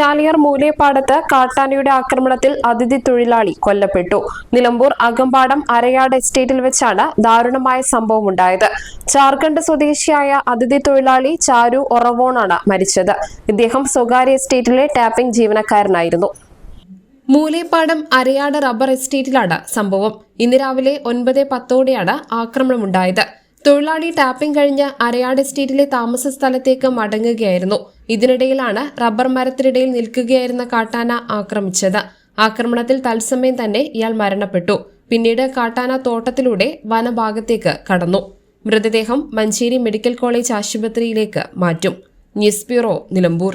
Chaliyar മൂലയപ്പാടത്ത് കാട്ടാനയുടെ ആക്രമണത്തിൽ അതിഥി തൊഴിലാളി കൊല്ലപ്പെട്ടു. നിലമ്പൂർ അകമ്പാടം അരയാട് എസ്റ്റേറ്റിൽ വെച്ചാണ് ദാരുണമായ സംഭവം ഉണ്ടായത്. ജാർഖണ്ഡ് സ്വദേശിയായ അതിഥി തൊഴിലാളി ചാരു ഒറവോണാണ് മരിച്ചത്. ഇദ്ദേഹം സ്വകാര്യ എസ്റ്റേറ്റിലെ ടാപ്പിംഗ് ജീവനക്കാരനായിരുന്നു. മൂലേപ്പാടം അരയാട് റബ്ബർ എസ്റ്റേറ്റിലാണ് സംഭവം. ഇന്ന് രാവിലെ ഒൻപത് പത്തോടെയാണ് ആക്രമണമുണ്ടായത്. തൊഴിലാളി ടാപ്പിംഗ് കഴിഞ്ഞ് അരയാട് എസ്റ്റേറ്റിലെ താമസ സ്ഥലത്തേക്ക് മടങ്ങുകയായിരുന്നു. ഇതിനിടയിലാണ് റബ്ബർ മരത്തിനിടയിൽ നിൽക്കുകയായിരുന്ന കാട്ടാന ആക്രമിച്ചത്. ആക്രമണത്തിൽ തത്സമയം തന്നെ ഇയാൾ മരണപ്പെട്ടു. പിന്നീട് കാട്ടാന തോട്ടത്തിലൂടെ വനഭാഗത്തേക്ക് കടന്നു. മൃതദേഹം മഞ്ചേരി മെഡിക്കൽ കോളേജ് ആശുപത്രിയിലേക്ക് മാറ്റും. News bureau Nilambur.